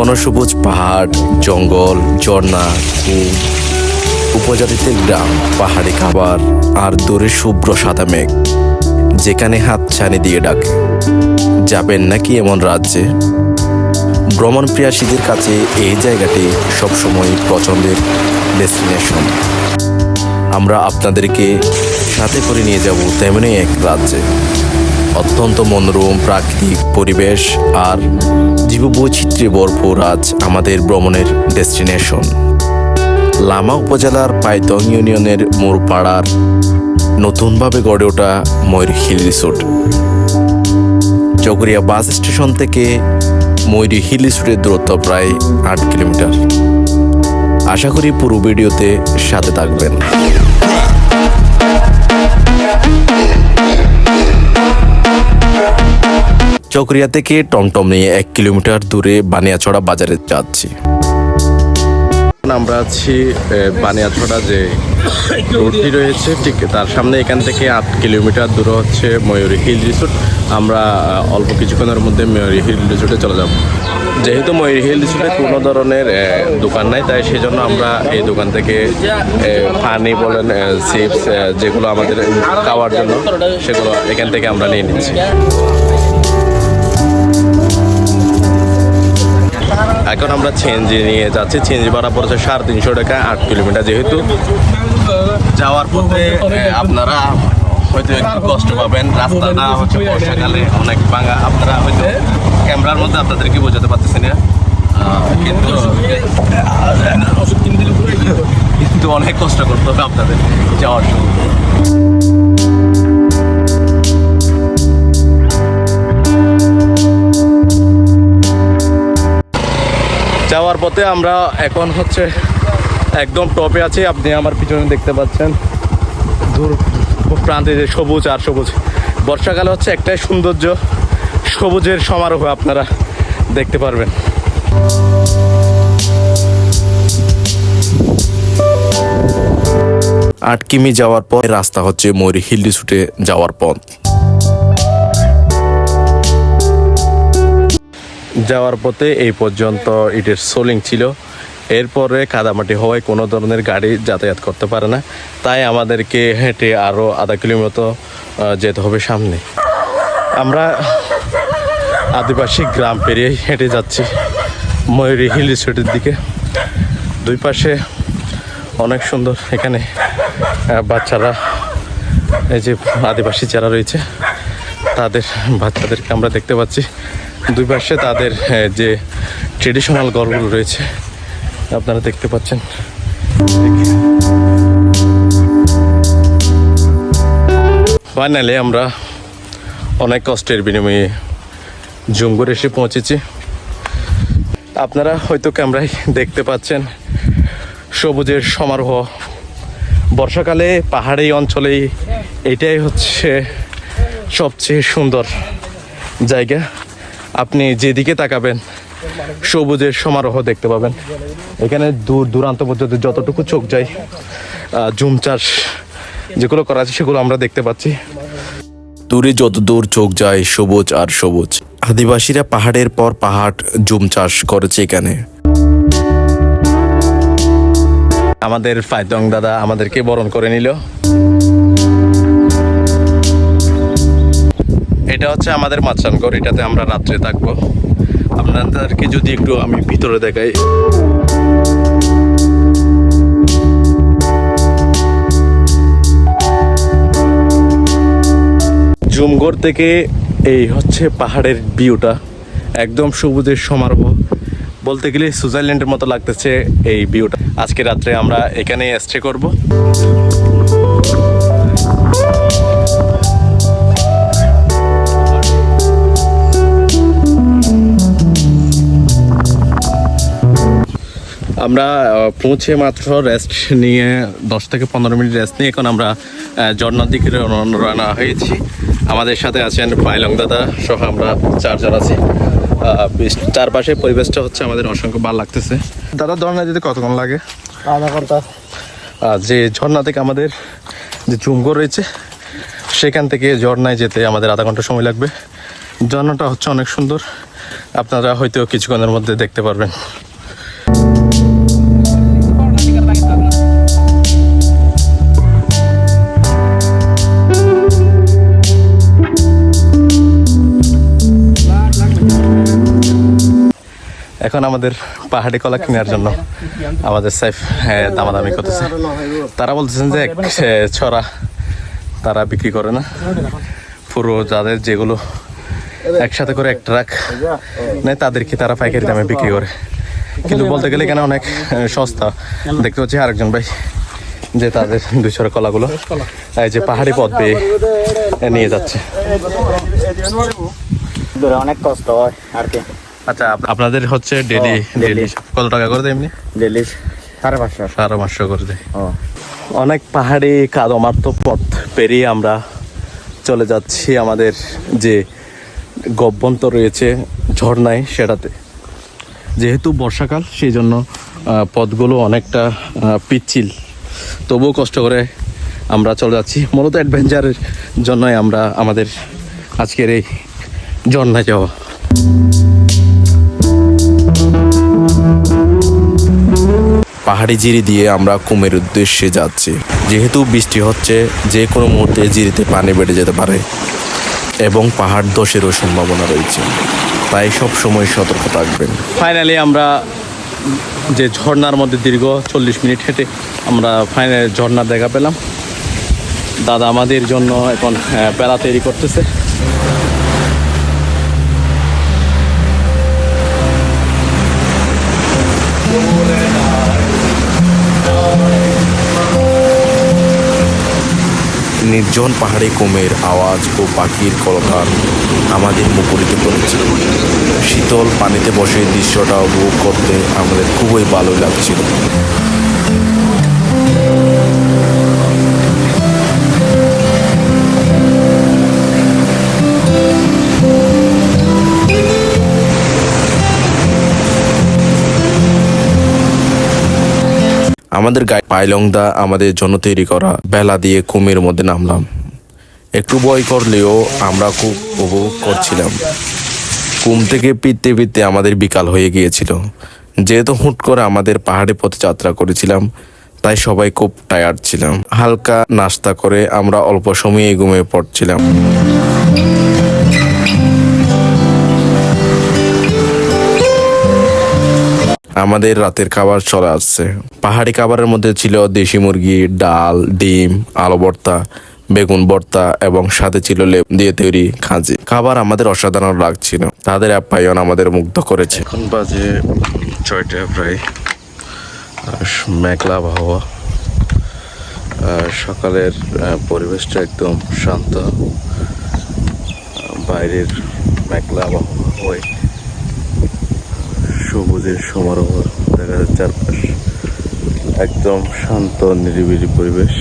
ঘনসবুজ পাহাড়, জঙ্গল, ঝর্ণা উপজাতিতে গ্রাম, পাহাড়ি খাবার আর দূরে শুভ্র সাদা মেঘ, যেখানে হাত ছানি দিয়ে ডাকে। যাবেন নাকি এমন রাজ্যে? ভ্রমণ প্রিয়াসীদের কাছে এই জায়গাটি সবসময় পছন্দের ডেস্টিনেশন। আমরা আপনাদেরকে সাথে করে নিয়ে যাব তেমনই এক রাজ্যে। অত্যন্ত মনোরম প্রাকৃতিক পরিবেশ আর জীববৈচিত্র্যে ভরপুর আজ আমাদের ভ্রমণের ডেস্টিনেশন। লামা উপজেলার পাইতং ইউনিয়নের মোরপাড়ার নতুনভাবে গড়ে ওঠা Mayur hill resort. Chakaria bus station থেকে ময়ূরী হিল রিসোর্টের দূরত্ব প্রায় আট কিলোমিটার। আশা করি পুরো ভিডিওতে সাথে থাকবেন। চকরিয়া থেকে টমটম নিয়ে এক কিলোমিটার দূরে বানিয়াছড়া বাজারে যাচ্ছি। আমরা আছি বানিয়াছড়া যে রোডটি রয়েছে, ঠিক তার সামনে এখান থেকে আট কিলোমিটার দূরে হচ্ছে ময়ূরী হিল রিসোর্ট। আমরা অল্প কিছুক্ষণের মধ্যে ময়ূরী হিল রিসোর্টে চলে যাব। যেহেতু ময়ূরী হিল রিসোর্টে কোনো ধরনের দোকান নাই, তাই সেই জন্য আমরা এই দোকান থেকে পানি বলেন চিপস যেগুলো আমাদের খাওয়ার জন্য, সেগুলো এখান থেকে আমরা নিয়ে নিচ্ছি। এখন আমরা চেঞ্জি নিয়ে যাচ্ছি। চেঞ্জি ভাড়া পড়েছে সাড়ে তিনশো টাকা, আট কিলোমিটার যেহেতু। যাওয়ার পথে আপনারা হয়তো একটু কষ্ট পাবেন। রাস্তাটা হচ্ছে বর্ষাকালে অনেক ভাঙা। আপনারা হয়তো ক্যামেরার মধ্যে আপনাদেরকে বোঝাতে পারতেছি না। কিন্তু কিন্তু অনেক কষ্ট করতে হবে আপনাদের যাওয়ার সময় যাওয়ার পথে আমরা এখন হচ্ছে একদম টপে আছি। আপনি আমার পিছনে দেখতে পাচ্ছেন। দূর প্রান্তে যে সবুজ আর সবুজ। বর্ষাকালে হচ্ছে একটাই সৌন্দর্য, সবুজের সমারোহ আপনারা দেখতে পারবেন। আট কিমি যাওয়ার পর রাস্তা হচ্ছে ময়ূরী হিল রিসোর্টে যাওয়ার পথ। যাওয়ার পথে এই পর্যন্ত ইটের সোলিং ছিল। এরপরে কাদামাটি হওয়ায় কোনো ধরনের গাড়ি যাতায়াত করতে পারে না। তাই আমাদেরকে হেঁটে আরও আধা কিলোমিটার যেতে হবে সামনে। আমরা আদিবাসী গ্রাম পেরিয়ে হেঁটে যাচ্ছি ময়ূরী হিল রিসোর্টের দিকে। দুই পাশে অনেক সুন্দর এখানে বাচ্চারা, এই যে আদিবাসী যারা রয়েছে, তাদের বাচ্চাদেরকে আমরা দেখতে পাচ্ছি। দুই পাশে তাদের যে ট্রেডিশনাল ঘরগুলো রয়েছে, আপনারা দেখতে পাচ্ছেন। ফাইনালি আমরা অনেক কষ্টের বিনিময়ে জুমগুর এসে পৌঁছেছি। আপনারা হয়তো ক্যামেরায় দেখতে পাচ্ছেন সবুজের সমারোহ। বর্ষাকালে পাহাড়ি অঞ্চলেই এটাই হচ্ছে সবচেয়ে সুন্দর জায়গা। আপনি যেদিকে তাকাবেন সবুজের সমারোহ দেখতে পাবেন। এখানে দূর দূরান্ত পর্যন্ত যতটুকু চোখ যায় জুম চাষ যেগুলো করা আছে সেগুলো আমরা দেখতে পাচ্ছি। দূরে যত দূর চোখ যায় সবুজ আর সবুজ। আদিবাসীরা পাহাড়ের পর পাহাড় জুম চাষ করেছে এখানে। আমাদের ফাইতং দাদা আমাদেরকে বরণ করে নিল। এটা হচ্ছে আমাদের মাছরানগর এটাতে আমরা রাত্রে থাকব। আপনাদেরকে যদি একটু আমি ভিতরে দেখাই। জুমগড় থেকে এই হচ্ছে পাহাড়ের ভিউটা, একদম সবুজের সমারোহ। বলতে গেলে সুইজারল্যান্ডের মতো লাগতেছে এই ভিউটা। আজকে রাত্রে আমরা এখানে স্টে করব। আমরা পৌঁছে মাত্র রেস্ট নিয়ে দশ থেকে পনেরো মিনিট রেস্ট নিয়ে এখন আমরা আহ, ঝর্ণার দিকে রওনা রওনা হয়েছি। আমাদের সাথে আছেন পাইলং দাদা সহ আমরা চারজন আছি। চারপাশে পরিবেশটা হচ্ছে আমাদের অসংখ্য ভালো লাগতেছে। দাদা ঝর্ণা যেতে কতক্ষণ লাগে? আধা ঘণ্টা। আর যে ঝর্ণা থেকে আমাদের যে চুমগর রয়েছে সেখান থেকে ঝর্ণায় যেতে আমাদের আধা ঘণ্টা সময় লাগবে। ঝর্ণাটা হচ্ছে অনেক সুন্দর। আপনারা হয়তো কিছুক্ষণের মধ্যে দেখতে পারবেন। এখন আমাদের পাহাড়ি কলা কেনার জন্য আমাদের সাইফ হ্যাঁ, দামাদামি করতেছে। তারা বলতেছেন যে এক ছড়া তারা বিক্রি করে না। পুরো যাদের যেগুলো একসাথে করে এক ট্রাক নেয় তাদেরকে তারা পাইকারি দামে বিক্রি করে। কিন্তু বলতে গেলে এখানে অনেক সস্তা। দেখতে পাচ্ছি আরেকজন ভাই যে তাদের দুই ছড়া কলাগুলো এই যে পাহাড়ি পথ এ, নিয়ে যাচ্ছে। অনেক কষ্ট হয় আর কি। আচ্ছা আপ- আপনাদের হচ্ছে ডেলি ডেলি কত টাকা করে দেয় এমনি? ডেলি সাড়ে পাঁচশো। সাড়ে পাঁচশো করে দেয়। অনেক পাহাড়ি কাদমার্ত পথ পেরিয়ে আমরা চলে যাচ্ছি আমাদের যে গব্বন্ত রয়েছে ঝর্ণায় সেটাতে। যেহেতু বর্ষাকাল সেই জন্য পথগুলো অনেকটা পিচ্ছিল। তবুও কষ্ট করে আমরা চলে যাচ্ছি। মূলত অ্যাডভেঞ্চারের জন্যই আমরা আমাদের আজকের এই ঝর্ণায় যাওয়া। পাহাড়ি জিরি দিয়ে আমরা কুমের উদ্দেশ্যে যাচ্ছি। যেহেতু বৃষ্টি হচ্ছে, যে কোনো মুহূর্তে জিরিতে পানি বেড়ে যেতে পারে এবং পাহাড় ধসেরও সম্ভাবনা রয়েছে। তাই সব সময় সতর্ক থাকবেন। ফাইনালি আমরা যে ঝর্ণার মধ্যে দীর্ঘ চল্লিশ মিনিট হেঁটে আমরা ফাইনাল ঝর্ণার দেখা পেলাম। দাদা আমাদের জন্য এখন পেলা তৈরি করতেছে। নির্জন পাহাড়ে কোমের, আওয়াজ ও পাখির কলকার আমাদের মুখরিত করেছিল শীতল পানিতে বসে দৃশ্যটা উপভোগ করতে আমাদের খুবই ভালো লাগছিল। আমাদের গাই পাইলংদা আমাদের জন্য তৈরি করা বেলা দিয়ে কুমের মধ্যে নামলাম। একটু ভয় করলেও আমরা খুব উপভোগ করছিলাম। কুম থেকে পিটতে পিটতে আমাদের বিকাল হয়ে গিয়েছিল। যেহেতু হুট করে আমাদের পাহাড়ে পথে যাত্রা করেছিলাম, তাই সবাই খুব টায়ার্ড ছিলাম। হালকা নাস্তা করে আমরা অল্প সময়ে ঘুমিয়ে পড়ছিলাম। আমাদের রাতের খাবার চলে আসছে। পাহাড়ি খাবারের মধ্যে ছিল দেশি মুরগি, ডাল, ডিম, আলু ভর্তা, বেগুন ভর্তা এবং সাথে ছিল লেপ দিয়ে তৈরি খাঁজি। খাবার আমাদের অসাধারণ লাগছিল। তাদের আপ্যায়ন আমাদের মুগ্ধ করেছে। এখন বাজে ছয়টা প্রায়। মেঘলা আবহাওয়া। সকালের পরিবেশটা একদম শান্ত। বাইরের মেঘলা আবহাওয়া। হয়ে সবুজের সমারোহ দেখা যাচ্ছে চারপাশ। একদম শান্ত, নিরিবিলি পরিবেশ।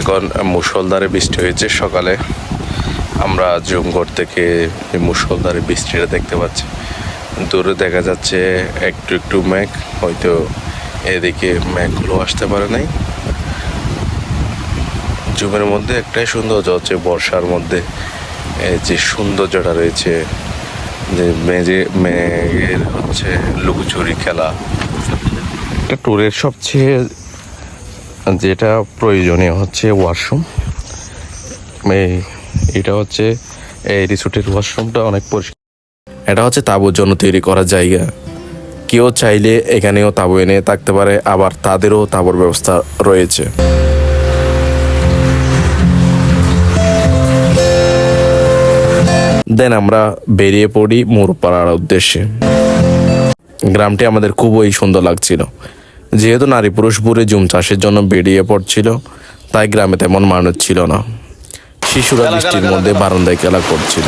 এখন মুসলধারে বৃষ্টি হয়েছে সকালে। আমরা জুমগড় থেকে মুসলধারে বৃষ্টিটা দেখতে পাচ্ছি। দূরে দেখা যাচ্ছে একটু একটু মেঘ, হয়তো এদিকে মেঘগুলো আসতে পারে নাই। জুমের মধ্যে একটাই সৌন্দর্য হচ্ছে বর্ষার মধ্যে। যে সৌন্দর্যটা রয়েছে, যে মেজে মেঘের হচ্ছে লুকোচুরি খেলা। একটা ট্যুরের সবচেয়ে যেটা প্রয়োজনীয় হচ্ছে ওয়াশরুম। এটা হচ্ছে এই রিসোর্টের ওয়াশরুমটা অনেক পরিষ্কার। এটা হচ্ছে তাঁবুর জন্য তৈরি করা জায়গা। কেউ চাইলে এখানেও তাঁবু এনে থাকতে পারে, আবার তাদেরও তাঁবুর ব্যবস্থা রয়েছে। দেন আমরা বেরিয়ে পড়ি মুরপাড়ার উদ্দেশ্যে। গ্রামটি আমাদের খুবই সুন্দর লাগছিল। যেহেতু নারী পুরুষ পুরে জুম চাষের জন্য বেরিয়ে পড়ছিল, তাই গ্রামে তেমন মানুষ ছিল না। শিশুরা বৃষ্টির মধ্যে বারান্দায় খেলা করছিল।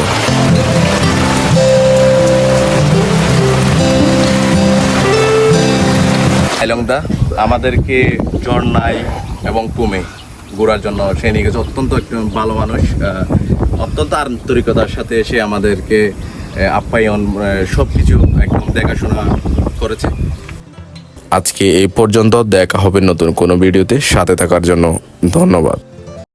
আইলংদা আমাদেরকে ঝর্ণায় এবং কুমে ঘোরার জন্য সে নিয়ে গেছে। অত্যন্ত একজন ভালো মানুষ অত্যন্ত আন্তরিকতার সাথে এসে আমাদেরকে আপ্যায়ন সব কিছু একদম দেখাশোনা করেছে। আজকে এই পর্যন্ত দেখা হবে নতুন কোনো ভিডিওতে। সাথে থাকার জন্য ধন্যবাদ।